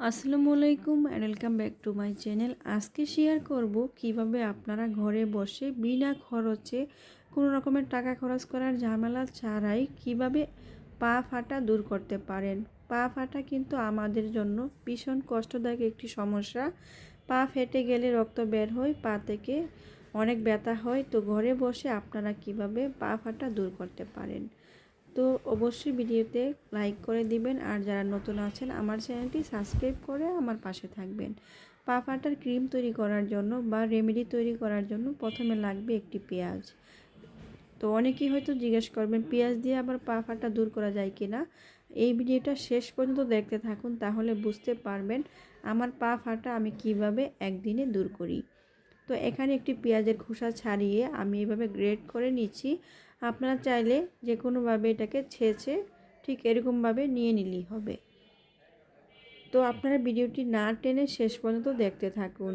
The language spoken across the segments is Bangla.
আসসালামু আলাইকুম and welcome back to my channel আজকে শেয়ার করব কীভাবে আপনারা ঘরে বসে বিনা খরচে কোনো রকমের টাকা খরচ করার ঝামেলা ছাড়াই কীভাবে পা ফাটা দূর করতে পারেন। পা ফাটা কিন্তু আমাদের জন্য ভীষণ কষ্টদায়ক একটি সমস্যা। পা ফেটে গেলে রক্ত বের হয়, পা থেকে অনেক ব্যথা হয়। তো ঘরে বসে আপনারা কীভাবে পা ফাটা দূর করতে পারেন? তো অবশ্যই ভিডিওতে লাইক করে দিবেন। আর যারা নতুন আছেন, আমার চ্যানেলটি সাবস্ক্রাইব করে আমার পাশে থাকবেন। পা ফাটার ক্রিম তৈরি করার জন্য বা রেমেডি তৈরি করার জন্য প্রথমে লাগবে একটি পেঁয়াজ। তো অনেকেই হয়তো জিজ্ঞেস করবেন, পেঁয়াজ দিয়ে আবার পা ফাটা দূর করা যায় কি না এই ভিডিওটা শেষ পর্যন্ত দেখতে থাকুন, তাহলে বুঝতে পারবেন আমার পা ফাটা আমি কীভাবে একদিনে দূর করি। তো এখানে একটি পেঁয়াজের খোসা ছাড়িয়ে আমি এভাবে গ্রেড করে নিচ্ছি। আপনারা চাইলে যে কোনোভাবে এটাকে ছেঁচে ঠিক এরকমভাবে নিয়ে নিলেই হবে। তো আপনারা ভিডিওটি না টেনে শেষ পর্যন্ত দেখতে থাকুন।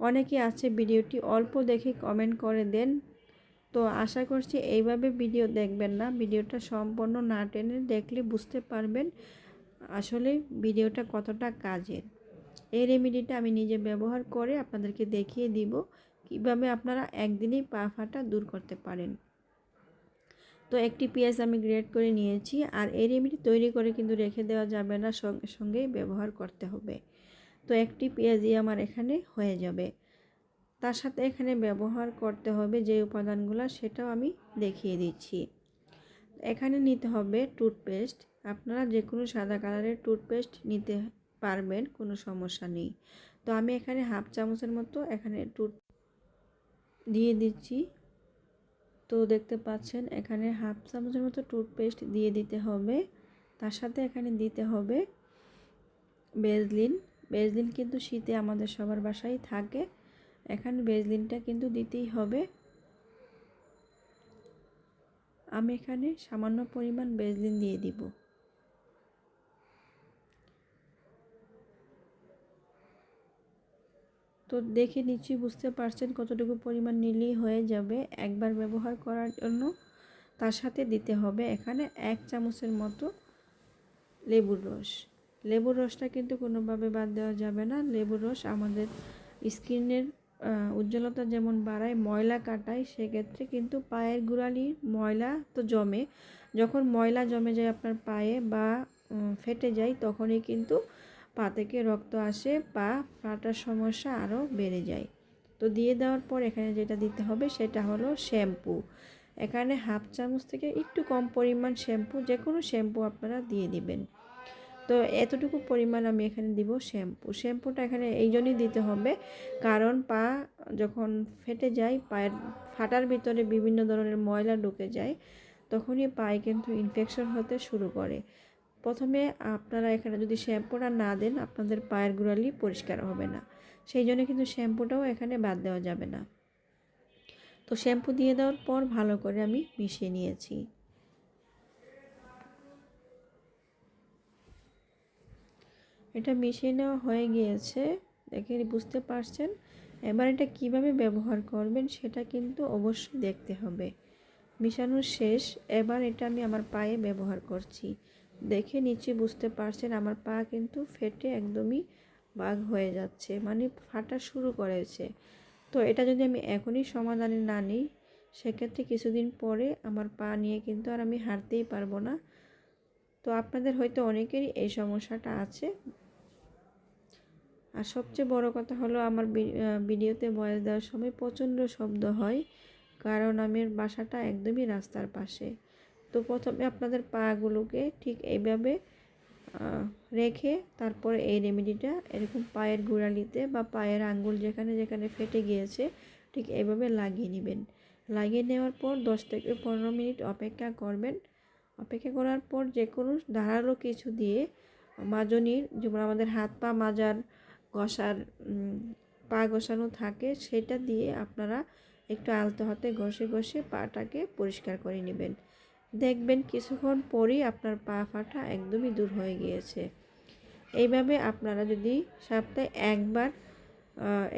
অনেকে আছে ভিডিওটি অল্প দেখে কমেন্ট করে দেন। তো আশা করছি এইভাবে ভিডিও দেখবেন না। ভিডিওটা সম্পূর্ণ না টেনে দেখলে বুঝতে পারবেন আসলে ভিডিওটা কতটা কাজের। এই রেমেডিটা আমি নিজে ব্যবহার করে আপনাদেরকে দেখিয়ে দিব কীভাবে আপনারা একদিনেই পা ফাটা দূর করতে পারেন। তো একটি পেঁয়াজ আমি গ্রেড করে নিয়েছি আর এই রেমেডি তৈরি করে কিন্তু রেখে দেওয়া যাবে না, সঙ্গে সঙ্গেই ব্যবহার করতে হবে। তো একটি পেঁয়াজই আমার এখানে হয়ে যাবে। তার সাথে এখানে ব্যবহার করতে হবে যে উপাদানগুলো সেটাও আমি দেখিয়ে দিচ্ছি। এখানে নিতে হবে টুথপেস্ট আপনারা যে কোনো সাদা কালারের টুথপেস্ট নিতে পারবেন, কোনো সমস্যা নেই। তো আমি এখানে হাফ চামচের মতো এখানে টুথ দিয়ে দিচ্ছি। তো দেখতে পাচ্ছেন, এখানে হাফ চামচের মতো টুথপেস্ট দিয়ে দিতে হবে। তার সাথে এখানে দিতে হবে বেজলিন। বেজলিন কিন্তু শীতে আমাদের সবার বাসায় থাকে। এখানে বেজলিনটা কিন্তু দিতেই হবে। আমি এখানে সামান্য পরিমাণ বেজলিন দিয়ে দিব। তো দেখে নিচ্ছি, বুঝতে পারছেন কতটুকু পরিমাণ নিলেই হয়ে যাবে। একবার ব্যবহার করার জন্য তার সাথে দিতে হবে এখানে এক চামচের মতো লেবুর রস। লেবুর রসটা কিন্তু কোনোভাবে বাদ দেওয়া যাবে না। লেবুর রস আমাদের স্কিনের উজ্জ্বলতা যেমন বাড়ায়, ময়লা কাটায়, সেক্ষেত্রে কিন্তু পায়ের গোড়ালির ময়লা তো জমে। যখন ময়লা জমে যায় আপনার পায়ে বা ফেটে যায়, তখনই কিন্তু পা থেকে রক্ত আসে, পা ফাটার সমস্যা আরও বেড়ে যায়। তো দিয়ে দেওয়ার পর এখানে যেটা দিতে হবে সেটা হলো শ্যাম্পু। এখানে হাফ চামচ থেকে একটু কম পরিমাণ শ্যাম্পু যে কোনো শ্যাম্পু আপনারা দিয়ে দিবেন। তো এতটুকু পরিমাণ আমি এখানে দিব শ্যাম্পু। শ্যাম্পুটা এখানে এই জন্যই দিতে হবে, কারণ পা যখন ফেটে যায়, পায়ের ফাটার ভিতরে বিভিন্ন ধরনের ময়লা ঢুকে যায়, তখনই পায়ে কিন্তু ইনফেকশন হতে শুরু করে। প্রথমে আপনারা এখানে যদি শ্যাম্পুটা না দেন, আপনাদের পায়ের গোড়ালি পরিষ্কার হবে না। সেই জন্য কিন্তু শ্যাম্পুটাও এখানে বাদ দেওয়া যাবে না। তো শ্যাম্পু দিয়ে দেওয়ার পর ভালো করে আমি মিশিয়ে নিয়েছি। এটা মিশিয়ে নেওয়া হয়ে গিয়েছে, দেখে বুঝতে পারছেন? এবার এটা কীভাবে ব্যবহার করবেন সেটা কিন্তু অবশ্যই দেখতে হবে। মিশানো শেষ, এবার এটা আমি আমার পায়ে ব্যবহার করছি। দেখে নিচে বুঝতে পারছেন, আমার পা কিন্তু ফেটে একদমই বাঘ হয়ে যাচ্ছে মানে ফাটা শুরু করেছে। তো এটা যদি আমি এখনই সমাধানে না নিই, সেক্ষেত্রে কিছুদিন পরে আমার পা নিয়ে কিন্তু আর আমি হাঁটতেই পারব না। তো আপনাদের হয়তো অনেকেরই এই সমস্যাটা আছে। আর সবচেয়ে বড় কথা হলো আমার ভিডিওতে বয়স দেওয়ার সময় প্রচণ্ড শব্দ হয়, কারণ আমার বাসাটা একদমই রাস্তার পাশে। তো প্রথমে আপনাদের পাগুলোকে ঠিক এইভাবে রেখে তারপরে এই রেমেডিটা এরকম পায়ের গোড়ালিতে বা পায়ের আঙ্গুল যেখানে যেখানে ফেটে গিয়েছে, ঠিক এইভাবে লাগিয়ে নেবেন। লাগিয়ে নেওয়ার পর দশ থেকে পনেরো মিনিট অপেক্ষা করবেন। অপেক্ষা করার পর যে কোনো ধারালো কিছু দিয়ে মাজনির, যেমন আমাদের হাত পা মাজার ঘষার পা ঘষানো থাকে, সেটা দিয়ে আপনারা একটু আলতো হাতে ঘষে ঘষে পাটাকে পরিষ্কার করে নেবেন। দেখবেন কিছুক্ষণ পরেই আপনার পা ফাটা একদমই দূর হয়ে গিয়েছে। এইভাবে আপনারা যদি সপ্তাহে একবার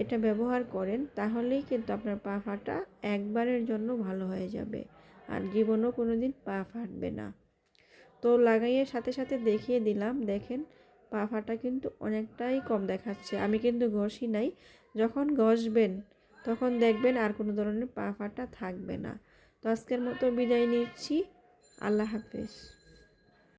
এটা ব্যবহার করেন, তাহলেই কিন্তু আপনার পা ফাটা একবারের জন্য ভালো হয়ে যাবে আর জীবনও কোনো দিন পা ফাটবে না। তো লাগাইয়ে সাথে সাথে দেখিয়ে দিলাম, দেখেন পা ফাটা কিন্তু অনেকটাই কম দেখাচ্ছে। আমি কিন্তু ঘষি নাই, যখন ঘষবেন তখন দেখবেন আর কোনো ধরনের পা ফাটা থাকবে না। তো আজকের মতো বিদায় নিচ্ছি। আল্লাহ হাফেজ।